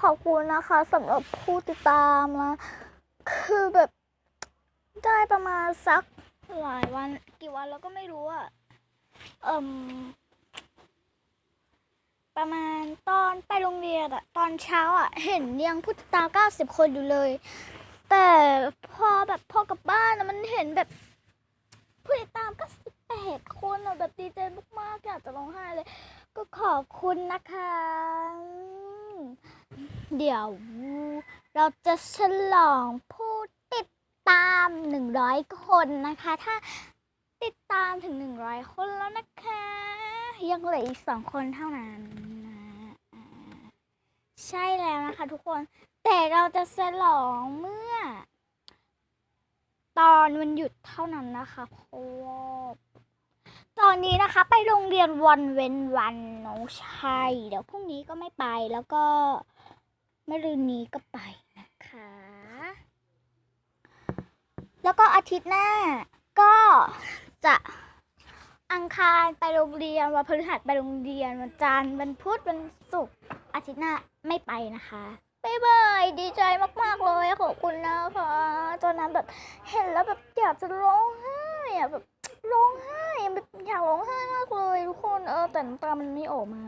ขอบคุณนะคะสำหรับผู้ติดตามนะคือแบบได้ประมาณสักหลายวันกี่วันแล้วก็ไม่รู้อะเอ่มประมาณตอนไปโรงเรียนอะตอนเช้าอะเห็นยังผู้ติดตามเก้าสิบคนอยู่เลย แต่พอแบบพอกลับบ้านอะมันเห็นแบบผู้ติดตามก็สิบแปดคนอะแบบดีใจมากๆอยากจะร้องไห้เลย ก็ขอบคุณนะคะ เดี๋ยวเราจะฉลองผู้ติดตามหนึ่งร้อยคนนะคะ ถ้าติดตามถึงหนึ่งร้อยคนแล้วนะคะ ยังเหลืออีกสองคนเท่านั้นนะใช่แล้วนะคะทุกคน แต่เราจะฉลองเมื่อ ตอนวันหยุดเท่านั้นนะคะเพราะตอนนี้นะคะ ไปโรงเรียนวันเว้นวันน้องใช่เดี๋ยวพรุ่งนี้ก็ไม่ไปแล้วก็ มะรืนนี้ก็ไปนะคะ แล้วก็อาทิตย์หน้าก็จะอังคารไปโรงเรียนวันพฤหัสไปโรงเรียนวันจันทร์วันพุธวันศุกร์อาทิตย์หน้าไม่ไปนะคะบ๊ายบายดีใจมาก ๆ เลยขอบคุณนะคะตอนนั้นแบบเห็นแล้วแบบอยากจะร้องไห้อะแบบร้องไห้อะแบบอยากร้องไห้มากเลยทุกคนเออแต่น้ำตามันไม่ออกมา